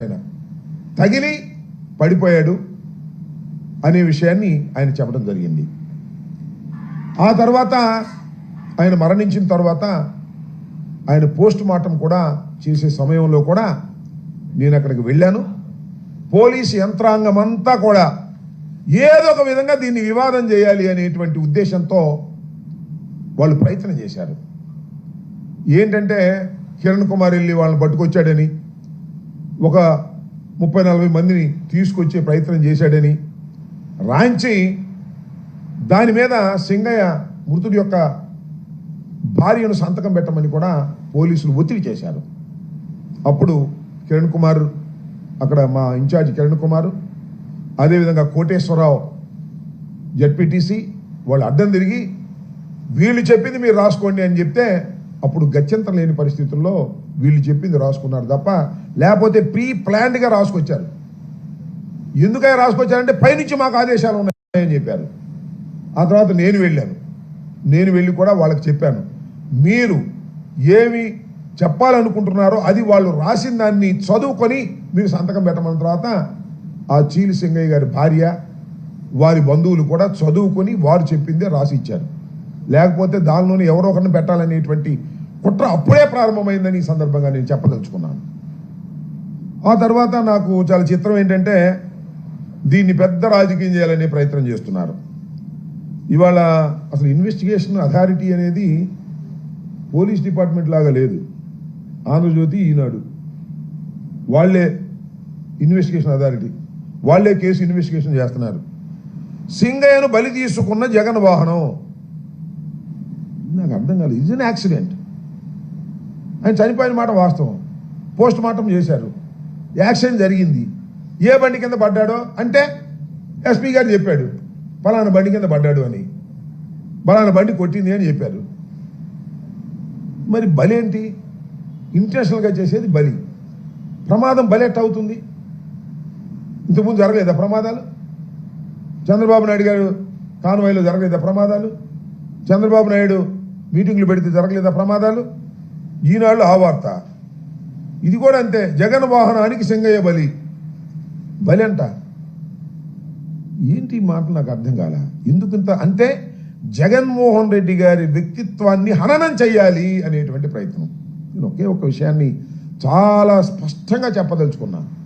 ఆయన. తగిలి పడిపోయాడు అనే విషయాన్ని ఆయన చెప్పడం జరిగింది. ఆ తర్వాత ఆయన మరణించిన తర్వాత ఆయన పోస్ట్ మార్టం కూడా చేసే సమయంలో కూడా నేను అక్కడికి వెళ్ళాను. పోలీసు యంత్రాంగం అంతా కూడా ఏదో ఒక విధంగా దీన్ని వివాదం చేయాలి అనేటువంటి ఉద్దేశంతో వాళ్ళు ప్రయత్నం చేశారు. ఏంటంటే కిరణ్ కుమార్ వెళ్ళి వాళ్ళని పట్టుకొచ్చాడని ఒక ముప్పై నలభై మందిని తీసుకొచ్చే ప్రయత్నం చేశాడని రాంచి దాని మీద సింగయ్య మృతుడి యొక్క భార్యను సంతకం పెట్టమని కూడా పోలీసులు ఒత్తిడి చేశారు. అప్పుడు కిరణ్ కుమార్ అక్కడ మా ఇన్ఛార్జ్ కిరణ్ కుమార్ అదేవిధంగా కోటేశ్వరరావు జడ్పీటీసీ వాళ్ళు అడ్డం తిరిగి వీళ్ళు చెప్పింది మీరు రాసుకోండి అని చెప్తే అప్పుడు గత్యంతరం లేని పరిస్థితుల్లో వీళ్ళు చెప్పింది రాసుకున్నారు తప్ప లేకపోతే ప్రీ ప్లాన్డ్గా రాసుకొచ్చారు. ఎందుకై రాసుకొచ్చారంటే పైనుంచి మాకు ఆదేశాలు ఉన్నాయని చెప్పారు. ఆ తర్వాత నేను వెళ్ళాను. నేను వెళ్ళి కూడా వాళ్ళకి చెప్పాను. మీరు ఏమి చెప్పాలనుకుంటున్నారో అది వాళ్ళు రాసిన దాన్ని చదువుకొని మీరు సంతకం పెట్టమన్న తర్వాత ఆ చీలి సింగయ్య గారి భార్య వారి బంధువులు కూడా చదువుకొని వారు చెప్పిందే రాసి ఇచ్చారు. లేకపోతే దానిలోనే ఎవరో ఒకరిని పెట్టాలనేటువంటి కుట్ర అప్పుడే ప్రారంభమైందని ఈ సందర్భంగా నేను చెప్పదలుచుకున్నాను. ఆ తర్వాత నాకు చాలా చిత్రం ఏంటంటే దీన్ని పెద్ద రాజకీయం చేయాలనే ప్రయత్నం చేస్తున్నారు. ఇవాళ అసలు ఇన్వెస్టిగేషన్ అథారిటీ అనేది పోలీస్ డిపార్ట్మెంట్ లాగా లేదు. ఆంధ్రజ్యోతి ఈనాడు. వాళ్ళే ఇన్వెస్టిగేషన్ అథారిటీ వాళ్ళే కేసు ఇన్వెస్టిగేషన్ చేస్తున్నారు. సింగయ్యను బలి తీసుకున్న జగన్ వాహనం. నాకు అర్థం కాలేదు. ఇది యాక్సిడెంట్ ఆయన చనిపోయిన మాట వాస్తవం. పోస్ట్ మార్టం చేశారు యాక్సిడెంట్ జరిగింది. ఏ బండి కింద పడ్డాడో? అంటే ఎస్పీ గారు చెప్పాడు పలానా బండి కింద పడ్డాడు అని. పలానా బండి కొట్టింది అని చెప్పారు. మరి బలి ఏంటి? ఇంటెన్షనల్గా చేసేది బలి. ప్రమాదం బలి అవుతుంది? ఇంతకుముందు జరగలేదా ప్రమాదాలు? చంద్రబాబు నాయుడు గారు కాన్వాయ్లో జరగలేదా ప్రమాదాలు? చంద్రబాబు నాయుడు మీటింగ్లు పెడితే జరగలేదా ప్రమాదాలు? ఈనాడు ఆ వార్త. ఇది కూడా అంతే. జగన్ వాహనానికి సింగయ్య బలి. బలి అంట. ఏంటి మాటలు నాకు అర్థం కాల? ఎందుకంత అంటే జగన్మోహన్ రెడ్డి గారి వ్యక్తిత్వాన్ని హననం చేయాలి అనేటువంటి ప్రయత్నం. నేను ఒకే ఒక విషయాన్ని చాలా స్పష్టంగా చెప్పదలుచుకున్నాను